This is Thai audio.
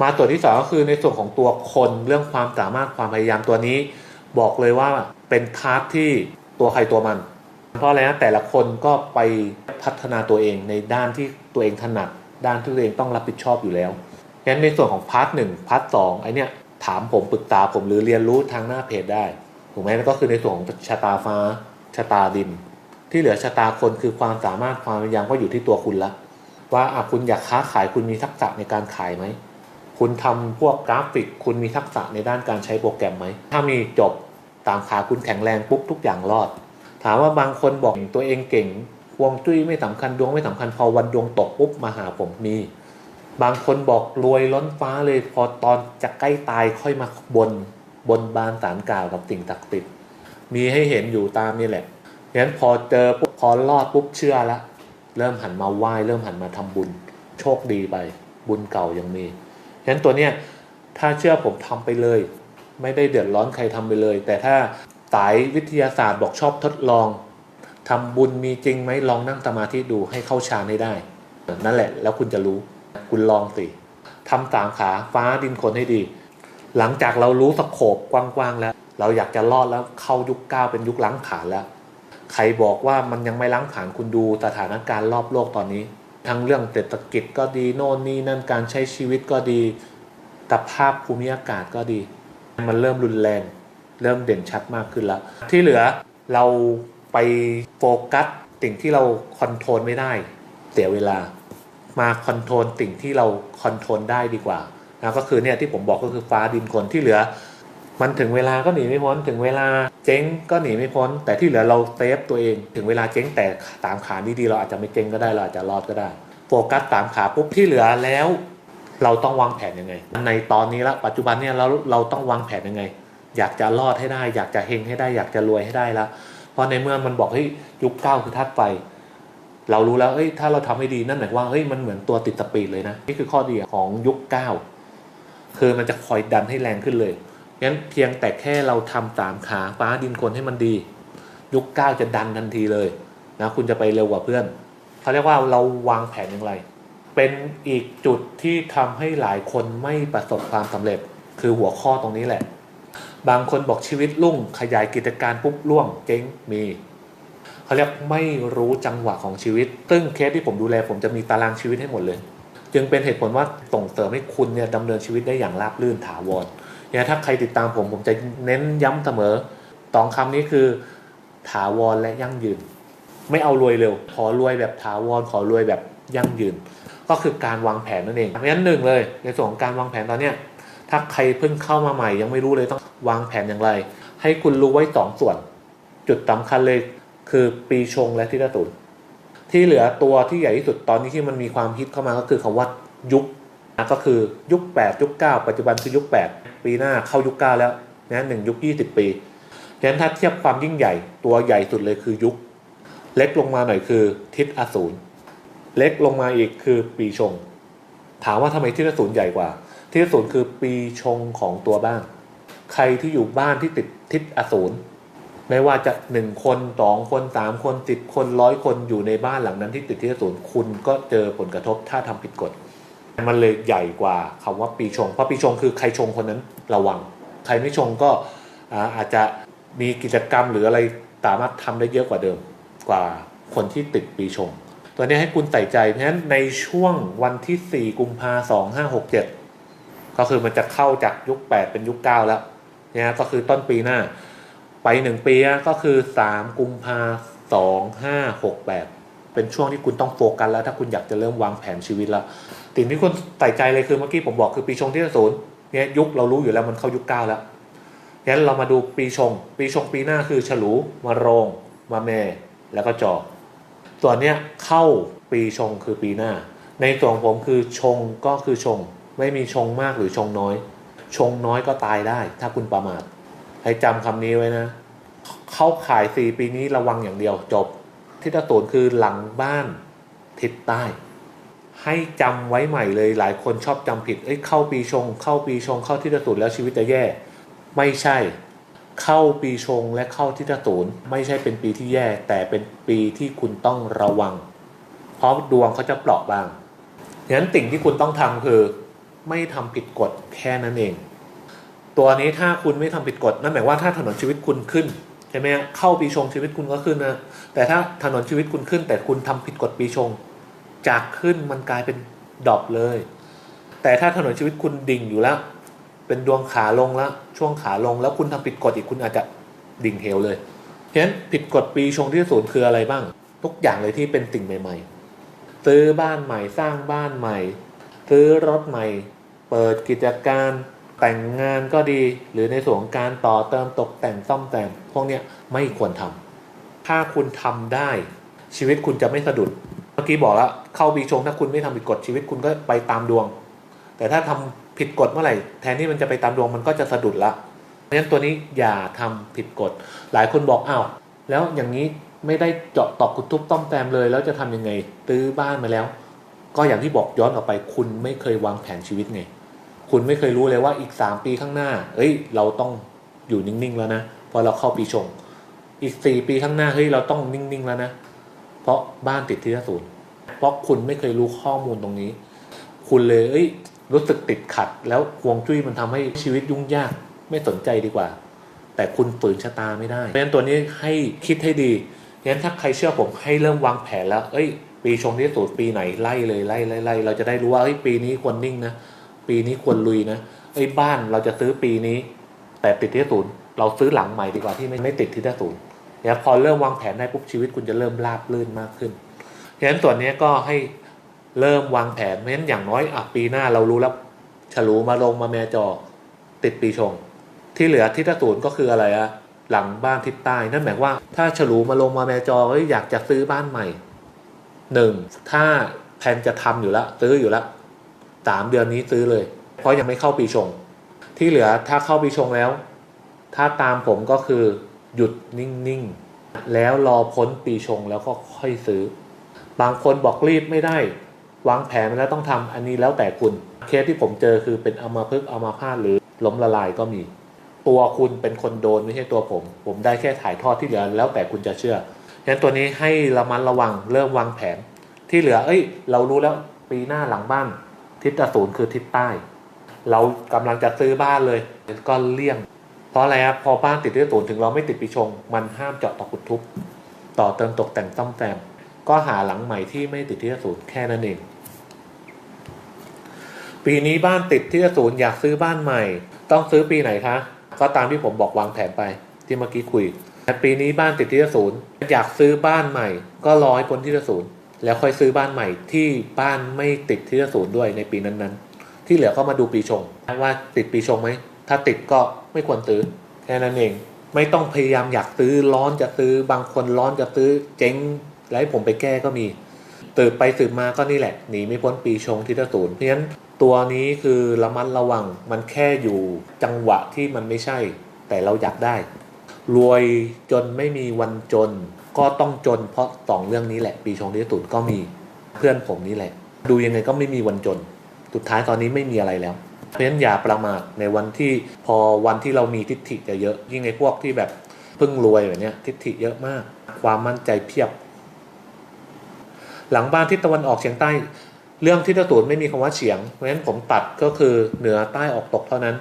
มาตัวที่สองก็คือในส่วนของตัวคนเรื่องความสามารถความพยายามตัวนี้ บอกเลยว่าเป็นพาร์ทที่ตัวใครตัวมัน เพราะอะไรนะแต่ละคนก็ไปพัฒนาตัวเองในด้านที่ตัวเองถนัด ด้านที่ตัวเองต้องรับผิดชอบอยู่แล้วงั้นในส่วนของพาร์ทหนึ่งพาร์ทสองไอเนี้ยถามผมปรึกษาผมหรือเรียนรู้ทางหน้าเพจได้ถูกไหมก็คือในส่วนของชะตาฟ้าชะตาดิน ที่เหลือชะตาคนคือความสามารถความพยายามก็อยู่ที่ตัวคุณละว่าอะคุณอยากค้าขายคุณมีทักษะในการขายไหม คุณทำพวกกราฟิก คุณมีทักษะในด้านการใช้โปรแกรมไหม ถ้ามีจบตามขาคุณแข็งแรงปุ๊บทุกอย่างรอด ถามว่าบางคนบอกตัวเองเก่งวงจุ้ยไม่สำคัญดวงไม่สำคัญพอวันดวงตกปุ๊บมาหาผมมี บางคนบอกรวยล้นฟ้าเลยพอตอนจะใกล้ตายค่อยมาบน บนบานสารกล่าวกับสิ่งศักดิ์สิทธิ์มีให้เห็นอยู่ตามนี่แหละงั้นพอเจอปุ๊บพอรอดปุ๊บเชื่อละเริ่มหันมาไหว้เริ่มหันมาทำบุญ โชคดีไป บุญเก่ายังมี ฉะนั้นตัวเนี้ยถ้าเชื่อผมทำไปเลย ไม่ได้เดือดร้อนใครทำไปเลย แต่ถ้าสายวิทยาศาสตร์บอกชอบทดลองทำบุญมีจริงไหมลองนั่งสมาธิดูให้เข้าฌานให้ได้ นั่นแหละ แล้วคุณจะรู้คุณลองสิทำสามขาฟ้าดินคนให้ดี หลังจากเรารู้สโคบกว้างๆแล้ว เราอยากจะรอดแล้วเข้ายุคเก้าเป็นยุคล้างผ่านแล้ว ใครบอกว่ามันยังไม่ล้างผ่านคุณดูสถานการณ์รอบโลกตอนนี้ ทั้งเรื่องเศรษฐกิจก็ดีโน่นนี่นั่นการใช้ชีวิตก็ดีสภาพภูมิอากาศก็ดี มันเริ่มรุนแรง เริ่มเด่นชัดมากขึ้นแล้ว ที่เหลือเราไปโฟกัสสิ่งที่เราคอนโทรลไม่ได้เสียเวลามาคอนโทรลสิ่งที่เราคอนโทรลได้ดีกว่านะก็คือเนี่ยที่ผมบอกก็คือฟ้าดินคนที่เหลือ มันถึงเวลาก็หนีไม่พ้นถึงเวลา เจ๊งก็หนีไม่พ้น แต่ที่เหลือเราเซฟตัวเอง ถึงเวลาเจ๊งแต่ตามขาดีๆเราอาจจะไม่เจ๊งก็ได้เราอาจจะรอดก็ได้ โฟกัสตามขาปุ๊บที่เหลือแล้ว เราต้องวางแผนยังไง ในตอนนี้ละปัจจุบันเนี่ยเราเราต้องวางแผนยังไง อยากจะรอดให้ได้ อยากจะเฮงให้ได้ อยากจะรวยให้ได้ละเพราะในเมื่อมันบอกเฮ้ยุคเก้าคือธาตุไฟเรารู้แล้วเอ้ยถ้าเราทำให้ดีนั่นหมายว่าเฮ้ยมันเหมือนตัวติดสปีดเลยนะนี่คือข้อดีของยุคเก้าคือมันจะคอยดันให้แรงขึ้นเลย งั้นเพียงแต่แค่เราทำตามขาฟ้าดินคนให้มันดี ยุคเก้าจะดันทันทีเลยนะคุณจะไปเร็วกว่าเพื่อนเขาเรียกว่าเราวางแผนอย่างไร เป็นอีกจุดที่ทำให้หลายคนไม่ประสบความสำเร็จ คือหัวข้อตรงนี้แหละ บางคนบอกชีวิตรุ่งขยายกิจการปุ๊บล่วงเจ๊งมีเขาเรียกไม่รู้จังหวะของชีวิต ซึ่งเคสที่ผมดูแลผมจะมีตารางชีวิตให้หมดเลย จึงเป็นเหตุผลว่าส่งเสริมให้คุณเนี่ยดำเนินชีวิตได้อย่างราบรื่นถาวร เนี่ยถ้าใครติดตามผมผมจะเน้นย้ำเสมอสองคำนี้คือถาวรและยั่งยืน ไม่เอารวยเร็ว ขอรวยแบบถาวรขอรวยแบบยั่งยืน ก็คือการวางแผนนั่นเองเพราะฉะนั้นหนึ่งเลย ในส่วนของการวางแผนตอนเนี้ยถ้าใครเพิ่งเข้ามาใหม่ยังไม่รู้เลยต้องวางแผนอย่างไร ให้คุณรู้ไว้สองส่วน จุดสำคัญเลยคือปีชงและทิศตุลที่เหลือตัวที่ใหญ่ที่สุดตอนนี้ที่มันมีความฮิตเข้ามาก็คือคำว่ายุคก็คือยุค 8 ยุค 9 ปัจจุบันคือยุค 8 ปีหน้าเข้ายุค9แล้วนะหนึ่งยุค20ปีฉะนั้นถ้าเทียบความยิ่งใหญ่ตัวใหญ่สุดเลยคือยุค เล็กลงมาหน่อยคือทิศอสูรเล็กลงมาอีกคือปีชง ถามว่าทำไมทิศอสูรใหญ่กว่า ทิศอสูรคือปีชงของตัวบ้านใครที่อยู่บ้านที่ติดทิศอสูรไม่ว่าจะหนึ่งคนสองคนสามคนสิบคนร้อยคนอยู่ในบ้านหลังนั้นที่ติดทิศอสูรคุณก็เจอผลกระทบถ้าทำผิดกฎ มันเลยใหญ่กว่าคำว่าปีชง เพราะปีชงคือใครชงคนนั้นระวัง ใครไม่ชงก็อาจจะมีกิจกรรมหรืออะไรสามารถทำได้เยอะกว่าเดิมกว่าคนที่ติดปีชง ตัวนี้ให้คุณใส่ใจ เพราะฉะนั้นในช่วงวันที่ 4 กุมภาสองห้าหกเจ็ดก็คือมันจะเข้าจากยุค 8 เป็นยุค 9 แล้วเนี่ยก็คือต้นปีหน้า ไปหนึ่งปีก็คือ 3 กุมภาสองห้าหกแปดเป็นช่วงที่คุณต้องโฟกัสแล้ว ถ้าคุณอยากจะเริ่มวางแผนชีวิตแล้ว สิ่งที่คุณใส่ใจเลยคือเมื่อกี้ผมบอกคือปีชงที่ศูนย์เนี่ยยุคเรารู้อยู่แล้วมันเข้ายุคเก้าแล้วงั้นเรามาดูปีชง ปีชงปีหน้าคือฉลูมาโรง มาเม แล้วก็จอส่วเนี้ยเข้าปีชงคือปีหน้า ในส่วนผมคือชงก็คือชง ไม่มีชงมากหรือชงน้อย ชงน้อยก็ตายได้ ถ้าคุณประมาทให้จำคำนี้ไว้นะ เข้าขายสี่ปีนี้ระวังอย่างเดียวจบ ทิศตูนคือหลังบ้านทิศใต้ ให้จำไว้ใหม่เลยหลายคนชอบจำผิด เอ้ยเข้าปีชง เข้าปีชง เข้าทิศตูนแล้วชีวิตจะแย่ ไม่ใช่ เข้าปีชงและเข้าทิศตูนไม่ใช่เป็นปีที่แย่ แต่เป็นปีที่คุณต้องระวัง เพราะดวงเขาจะเปราะบางฉะนั้นสิ่งที่คุณต้องทำคือ ไม่ทำผิดกฎแค่นั้นเอง ตัวนี้ถ้าคุณไม่ทำผิดกฎนั่นหมายว่าถ้าถนนชีวิตคุณขึ้นใช่ไหมเข้าปีชงชีวิตคุณก็ขึ้นนะแต่ถ้าถนนชีวิตคุณขึ้น แต่คุณทำผิดกฎปีชง จากขึ้นมันกลายเป็นดรอปเลย แต่ถ้าถนนชีวิตคุณดิ่งอยู่แล้ว เป็นดวงขาลงแล้ว ช่วงขาลงแล้วคุณทำผิดกฎอีกคุณอาจจะดิ่งเหวเลยเพราะฉะนั้นผิดกฎปีชงที่ศูนย์คืออะไรบ้าง ทุกอย่างเลยที่เป็นสิ่งใหม่ ๆ ซื้อบ้านใหม่สร้างบ้านใหม่ ซื้อรถใหม่ เปิดกิจการแต่งงานก็ดี หรือในส่วนของการต่อเติมตกแต่งซ่อมแซมพวกเนี้ยไม่ควรทำถ้าคุณทำได้ ชีวิตคุณจะไม่สะดุด อกี้บอกแล้วเข้าปีชงถ้าคุณไม่ทำผิดกฎชีวิตคุณก็ไปตามดวง แต่ถ้าทำผิดกฎเมื่อไหร่แทนที่มันจะไปตามดวงมันก็จะสะดุดละเพราะฉะนั้นตัวนี้อย่าทำผิดกฎ หลายคนบอกอ้าวแล้วอย่างนี้ไม่ได้เจาะตอกกุดทุบต้อมแซมเลยแล้วจะทำยังไง ตื้อบ้านมาแล้ว ก็อย่างที่บอกย้อนออกไป คุณไม่เคยวางแผนชีวิตไงคุณไม่เคยรู้เลยว่าอีกสามปีข้างหน้า เอ้ย เราต้องอยู่นิ่งๆแล้วนะพอเราเข้าปีชง อีกสี่ปีข้างหน้า เฮ้ย เราต้องนิ่งๆแล้วนะ เพราะบ้านติดที่ศูนย์ เพราะคุณไม่เคยรู้ข้อมูลตรงนี้ คุณเลยเอ้ยรู้สึกติดขัด แล้วฮวงจุ้ยมันทำให้ชีวิตยุ่งยากไม่สนใจดีกว่า แต่คุณฝืนชะตาไม่ได้เพราะฉะนั้นตัวนี้ให้คิดให้ดีงั้นถ้าใครเชื่อผมให้เริ่มวางแผนแล้ว เอ้ย ปีชงที่สูตรปีไหนไล่เลยไล่ไล่ไล่เราจะได้รู้ว่าเอ้ยปีนี้ควรนิ่งนะปีนี้ควรลุยนะเอ้ยบ้านเราจะซื้อปีนี้ แต่ติดที่ศูนย์เราซื้อหลังใหม่ดีกว่าที่ไม่ไม่ติดที่ศูนย์เนี่ยพอเริ่มวางแผนได้ปุ๊บชีวิตคุณจะเริ่มราบลื่นมากขึ้น ฉะนั้นส่วนนี้ก็ให้เริ่มวางแผนเพราะฉะนั้นอย่างน้อยอะปีหน้าเรารู้แล้วฉลูมาลงมาแมจอติดปีชง ที่เหลือทิศศูนย์ก็คืออะไรอะหลังบ้านทิศใต้นั่นหมายว่า ถ้าฉลูมาลงมาแมจออยากจะซื้อบ้านใหม่หนึ่งถ้าแผนจะทำอยู่แล้วซื้ออยู่แล้วสามเดือนนี้ซื้อเลย เพราะยังไม่เข้าปีชง ที่เหลือถ้าเข้าปีชงแล้ว ถ้าตามผมก็คือหยุดนิ่งๆ แล้วรอพ้นปีชงแล้วก็ค่อยซื้อ บางคนบอกรีบไม่ได้ วางแผนแล้วต้องทำอันนี้แล้วแต่คุณ เคสที่ผมเจอคือเป็นอัมาพึกอัมาพาตหรือล้มละลายก็มี ตัวคุณเป็นคนโดนไม่ใช่ตัวผม ผมได้แค่ถ่ายทอดที่เหลือแล้วแต่คุณจะเชื่อฉะนั้นตัวนี้ให้ระมัดระวังเริ่มวางแผน ที่เหลือเอ้ย เรารู้แล้วปีหน้าหลังบ้านทิศตะศูนย์คือทิศใต้ เรากำลังจะซื้อบ้านเลยก็เลี่ยง เพราะอะไรครับพอบ้านติดที่ศูนย์ถึงเราไม่ติดปีชง มันห้ามเจาะตอกกุดทุบต่อเติมตกแต่งซ่อมแซม ก็หาหลังใหม่ที่ไม่ติดที่ศูนย์แค่นั้นเอง ปีนี้บ้านติดที่ศูนย์อยากซื้อบ้านใหม่ ต้องซื้อปีไหนคะ ก็ตามที่ผมบอกวางแผนไปที่เมื่อกี้คุยปีนี้บ้านติดที่ศูนย์อยากซื้อบ้านใหม่ ก็รอให้พ้นที่ศูนย์แล้วค่อยซื้อบ้านใหม่ที่บ้านไม่ติดที่ศูนย์ด้วยในปีนั้นๆ ที่เหลือก็มาดูปีชงว่าติดปีชงไหมถ้าติดก็ไม่ควรซื้อแค่นั้นเอง ไม่ต้องพยายามอยากซื้อร้อนจะซื้อบางคนร้อนจะซื้อเจ๊ง แล้วให้ผมไปแก้ก็มีตืบไปสืบมาก็นี่แหละหนีไม่พ้นปีชงที่ศูนย์เพราะฉะนั้นตัวนี้คือระมัดระวังมันแค่อยู่จังหวะที่มันไม่ใช่ แต่เราอยากได้ รวยจนไม่มีวันจน ก็ต้องจนเพราะสองเรื่องนี้แหละ ปีชงที่ศูนย์ก็มี เพื่อนผมนี่แหละ ดูยังไงก็ไม่มีวันจน สุดท้ายตอนนี้ไม่มีอะไรแล้ว เพราะฉะนั้นอย่าประมาทในวันที่พอวันที่เรามีทิฏฐิจะเยอะยิ่งในพวกที่แบบเพิ่งรวยแบบเนี้ยทิฏฐิเยอะมาก ความมั่นใจเพียบ หลังบ้านที่ตะวันออกเฉียงใต้ เรื่องทิศศูนย์ไม่มีคำว่าเฉียงเพราะฉะนั้นผมตัดก็คือเหนือใต้ออกตกเท่านั้น